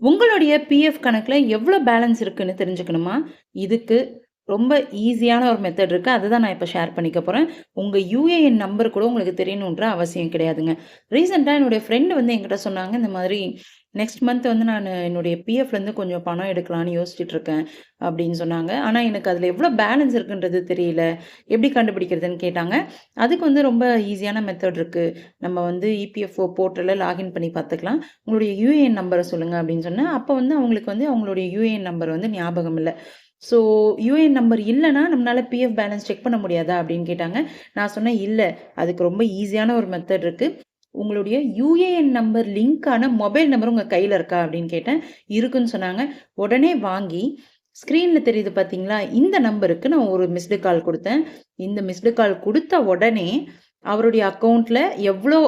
உங்களுடைய பிஎஃப் கணக்கில் எவ்வளோ பேலன்ஸ் இருக்குன்னு தெரிஞ்சுக்கணுமா? இதுக்கு ரொம்ப ஈஸியான ஒரு மெத்தட் இருக்குது அதை தான் நான் இப்போ ஷேர் பண்ணிக்க போகிறேன் உங்கள் யூஏஎன் நம்பர் கூட உங்களுக்கு தெரியணுன்ற அவசியம் கிடையாதுங்க. ரீசெண்டாக என்னுடைய ஃப்ரெண்டு வந்து என்கிட்ட சொன்னாங்க இந்த மாதிரி நெக்ஸ்ட் மந்த் வந்து நான் என்னுடைய பிஎஃப்லேருந்து கொஞ்சம் பணம் எடுக்கலான்னு யோசிச்சுட்டு இருக்கேன் அப்படின்னு சொன்னாங்க. ஆனால் எனக்கு அதில் எவ்வளோ பேலன்ஸ் இருக்குன்றது தெரியல. எப்படி கண்டுபிடிக்கிறதுன்னு கேட்டாங்க. அதுக்கு வந்து ரொம்ப ஈஸியான மெத்தட் இருக்குது நம்ம வந்து இபிஎஃப்ஓ போர்ட்டலில் லாகின் பண்ணி பார்த்துக்கலாம். உங்களுடைய யூஏஎன் நம்பரை சொல்லுங்கள் அப்படின்னு சொன்னேன். அப்போ வந்து அவங்களுக்கு வந்து அவங்களுடைய யூஏஎன் நம்பர் வந்து ஞாபகம் இல்லை. ஸோ யூஏஎன் நம்பர் இல்லைன்னா நம்மளால் பிஎஃப் பேலன்ஸ் செக் பண்ண முடியாதா அப்படின்னு கேட்டாங்க. நான் சொன்னேன் இல்லை. அதுக்கு ரொம்ப ஈஸியான ஒரு மெத்தட் இருக்குது உங்களுடைய யூஏஎன் நம்பர் லிங்க்கான மொபைல் நம்பர் உங்கள் கையில் இருக்கா அப்படின்னு கேட்டேன். இருக்குன்னு சொன்னாங்க. உடனே வாங்கி ஸ்க்ரீனில் தெரியுது பார்த்தீங்களா இந்த நம்பருக்கு நான் ஒரு மிஸ்டு கால் கொடுத்தேன். இந்த மிஸ்டு கால் கொடுத்த உடனே அவருடைய அக்கௌண்ட்டில் எவ்வளோ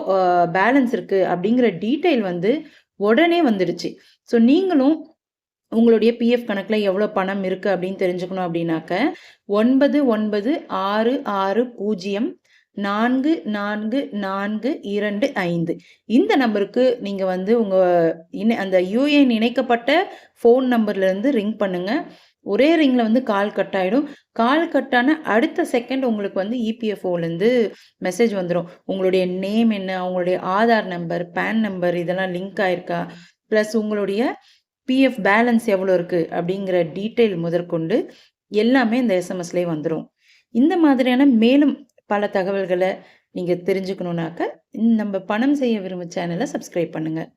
பேலன்ஸ் இருக்குது அப்படிங்கிற டீட்டெயில் வந்து உடனே வந்துடுச்சு. ஸோ நீங்களும் உங்களுடைய பிஎஃப் கணக்கில் எவ்வளோ பணம் இருக்குது அப்படின்னு தெரிஞ்சுக்கணும் அப்படின்னாக்க ஒன்பது ஒன்பது ஆறு ஆறு பூஜ்ஜியம் நான்கு நான்கு நான்கு இரண்டு ஐந்து. இந்த நம்பருக்கு நீங்கள் வந்து உங்கள் இணை அந்த யூஏஎன் இணைக்கப்பட்ட ஃபோன் நம்பர்லேருந்து ரிங் பண்ணுங்கள் ஒரே ரிங்கில் வந்து கால் கட் ஆகிடும் கால் கட்டான அடுத்த செகண்ட் உங்களுக்கு வந்து இபிஎஃப்ஓலேருந்து மெசேஜ் வந்துடும் உங்களுடைய நேம் என்ன உங்களுடைய ஆதார் நம்பர் பேன் நம்பர் இதெல்லாம் லிங்க் ஆயிருக்கா? ப்ளஸ் உங்களுடைய பிஎஃப் பேலன்ஸ் எவ்வளோ இருக்குது அப்படிங்கிற டீட்டெயில் முதற்கொண்டு எல்லாமே இந்த எஸ்எம்எஸ்லேயே வந்துடும் இந்த மாதிரியான மேலும் பல தகவல்களை நீங்கள் தெரிஞ்சுக்கணுன்னாக்க நம்ம பணம் செய்ய விரும்பும் சேனலை சப்ஸ்கிரைப் பண்ணுங்கள்